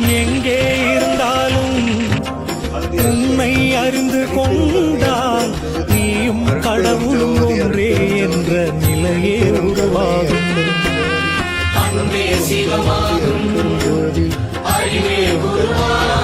எங்கே இருந்தாலும் உண்மை அறிந்து கொண்டால் நீயும் கடவுளும் ஒன்றே என்ற நிலையே உருவாகும். அன்பே சிவமாகும். அறிவே உருவாகும்.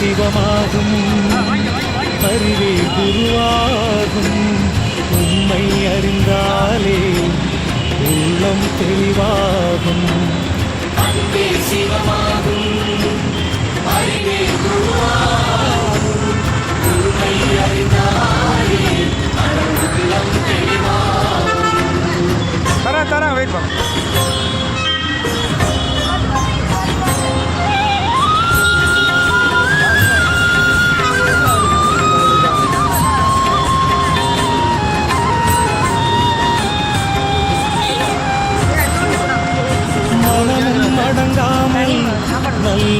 சிவமாகும். அறிவே குருவாகும். உண்மை அறிந்தாலே உள்ளம் தெளிவாகும். அன்பே சிவமாகும். அறிவே குருவாகும். உண்மை அறிந்தாலே அழகுள்ளம் தெளிவாகும். தரேன் தரேன் வெயிட் பண்ணு.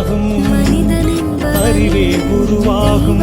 மனிதனென்பவன் அறிவே குருவாகும்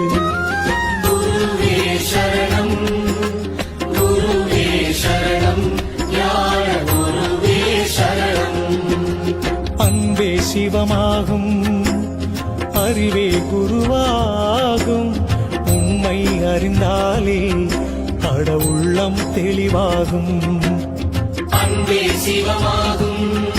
அறிவே குருவாகும். உண்மை அறிந்தாலே கடவுள்ளம் தெளிவாகும். அன்பே சிவமாகும்.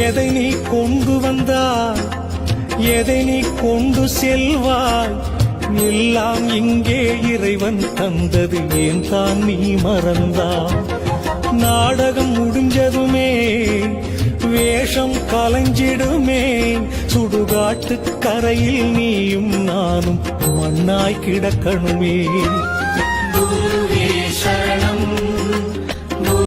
எதை நீ கொண்டு வந்தாய்? எதை நீ கொண்டு செல்வாய்? எல்லாம் இங்கே இறைவன் தந்தது ஏன் தான் நீ மறந்தாய்? நாடகம் முடிஞ்சதுமே வேஷம் கலைஞ்சிடுமே சுடுகாட்டு கரையில் நீயும் நானும் மண்ணாய் கிடக்கணுமே.